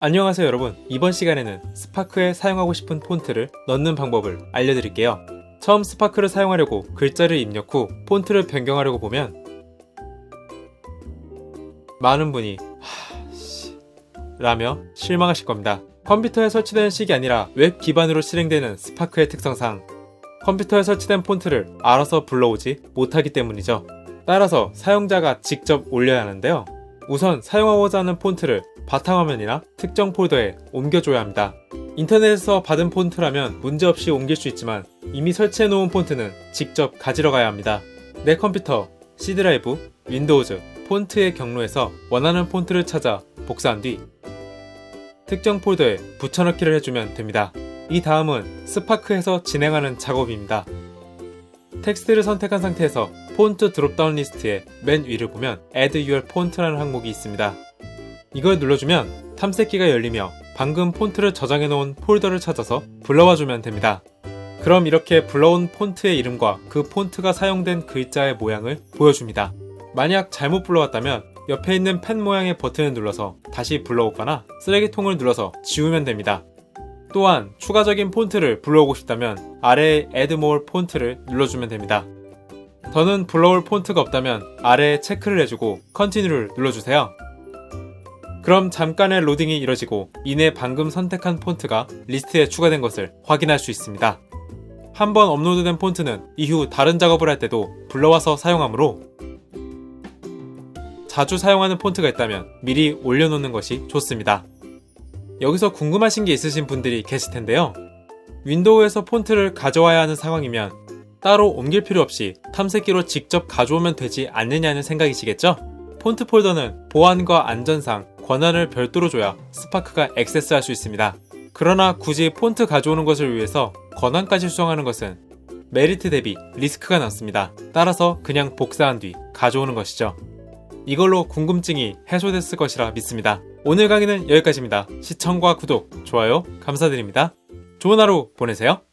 안녕하세요 여러분. 이번 시간에는 스파크에 사용하고 싶은 폰트를 넣는 방법을 알려드릴게요. 처음 스파크를 사용하려고 글자를 입력 후 폰트를 변경하려고 보면 많은 분이 하씨 라며 실망하실 겁니다. 컴퓨터에 설치된 식이 아니라 웹 기반으로 실행되는 스파크의 특성상 컴퓨터에 설치된 폰트를 알아서 불러오지 못하기 때문이죠. 따라서 사용자가 직접 올려야 하는데요. 우선 사용하고자 하는 폰트를 바탕화면이나 특정 폴더에 옮겨줘야 합니다. 인터넷에서 받은 폰트라면 문제없이 옮길 수 있지만 이미 설치해 놓은 폰트는 직접 가지러 가야 합니다. 내 컴퓨터, C 드라이브, 윈도우즈, 폰트의 경로에서 원하는 폰트를 찾아 복사한 뒤 특정 폴더에 붙여넣기를 해주면 됩니다. 이 다음은 스파크에서 진행하는 작업입니다. 텍스트를 선택한 상태에서 폰트 드롭다운 리스트의 맨 위를 보면 Add Your Font라는 항목이 있습니다. 이걸 눌러주면 탐색기가 열리며 방금 폰트를 저장해 놓은 폴더를 찾아서 불러와 주면 됩니다. 그럼 이렇게 불러온 폰트의 이름과 그 폰트가 사용된 글자의 모양을 보여줍니다. 만약 잘못 불러왔다면 옆에 있는 펜 모양의 버튼을 눌러서 다시 불러오거나 쓰레기통을 눌러서 지우면 됩니다. 또한 추가적인 폰트를 불러오고 싶다면 아래에 Add More 폰트를 눌러주면 됩니다. 더는 불러올 폰트가 없다면 아래에 체크를 해주고 Continue를 눌러주세요. 그럼 잠깐의 로딩이 이뤄지고 이내 방금 선택한 폰트가 리스트에 추가된 것을 확인할 수 있습니다. 한 번 업로드된 폰트는 이후 다른 작업을 할 때도 불러와서 사용하므로 자주 사용하는 폰트가 있다면 미리 올려놓는 것이 좋습니다. 여기서 궁금하신 게 있으신 분들이 계실 텐데요. 윈도우에서 폰트를 가져와야 하는 상황이면 따로 옮길 필요 없이 탐색기로 직접 가져오면 되지 않느냐는 생각이시겠죠? 폰트 폴더는 보안과 안전상 권한을 별도로 줘야 스파크가 액세스할 수 있습니다. 그러나 굳이 폰트 가져오는 것을 위해서 권한까지 수정하는 것은 메리트 대비 리스크가 남습니다. 따라서 그냥 복사한 뒤 가져오는 것이죠. 이걸로 궁금증이 해소됐을 것이라 믿습니다. 오늘 강의는 여기까지입니다. 시청과 구독, 좋아요 감사드립니다. 좋은 하루 보내세요.